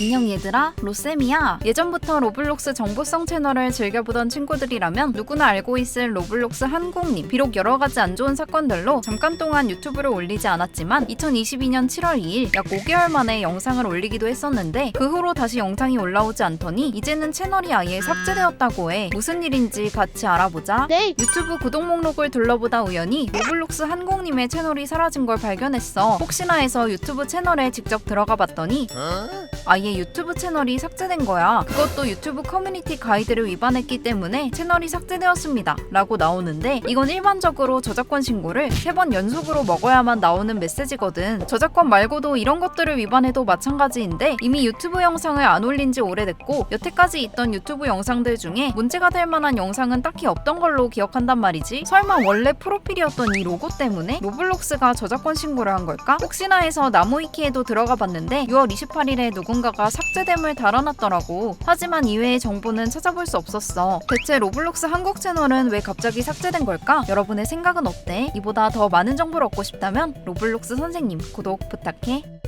안녕 얘들아, 로쌤이야. 예전부터 로블록스 정보성 채널을 즐겨보던 친구들이라면 누구나 알고 있을 로블록스 한국님. 비록 여러 가지 안 좋은 사건들로 잠깐 동안 유튜브를 올리지 않았지만 2022년 7월 2일 약 5개월 만에 영상을 올리기도 했었는데 그 후로 다시 영상이 올라오지 않더니 이제는 채널이 아예 삭제되었다고 해. 무슨 일인지 같이 알아보자. 네. 유튜브 구독 목록을 둘러보다 우연히 로블록스 한국님의 채널이 사라진 걸 발견했어. 혹시나 해서 유튜브 채널에 직접 들어가 봤더니 아예 유튜브 채널이 삭제된 거야. 그것도 유튜브 커뮤니티 가이드를 위반했기 때문에 채널이 삭제되었습니다. 라고 나오는데 이건 일반적으로 저작권 신고를 세 번 연속으로 먹어야만 나오는 메시지거든. 저작권 말고도 이런 것들을 위반해도 마찬가지인데 이미 유튜브 영상을 안 올린 지 오래됐고 여태까지 있던 유튜브 영상들 중에 문제가 될 만한 영상은 딱히 없던 걸로 기억한단 말이지. 설마 원래 프로필이었던 이 로고 때문에 로블록스가 저작권 신고를 한 걸까? 혹시나 해서 나무위키에도 들어가 봤는데 6월 28일에 누군가가 삭제됨을 달아놨더라고. 하지만 이외의 정보는 찾아볼 수 없었어. 대체 로블록스 한국 채널은 왜 갑자기 삭제된 걸까? 여러분의 생각은 어때? 이보다 더 많은 정보를 얻고 싶다면 로블록스 선생님 구독 부탁해.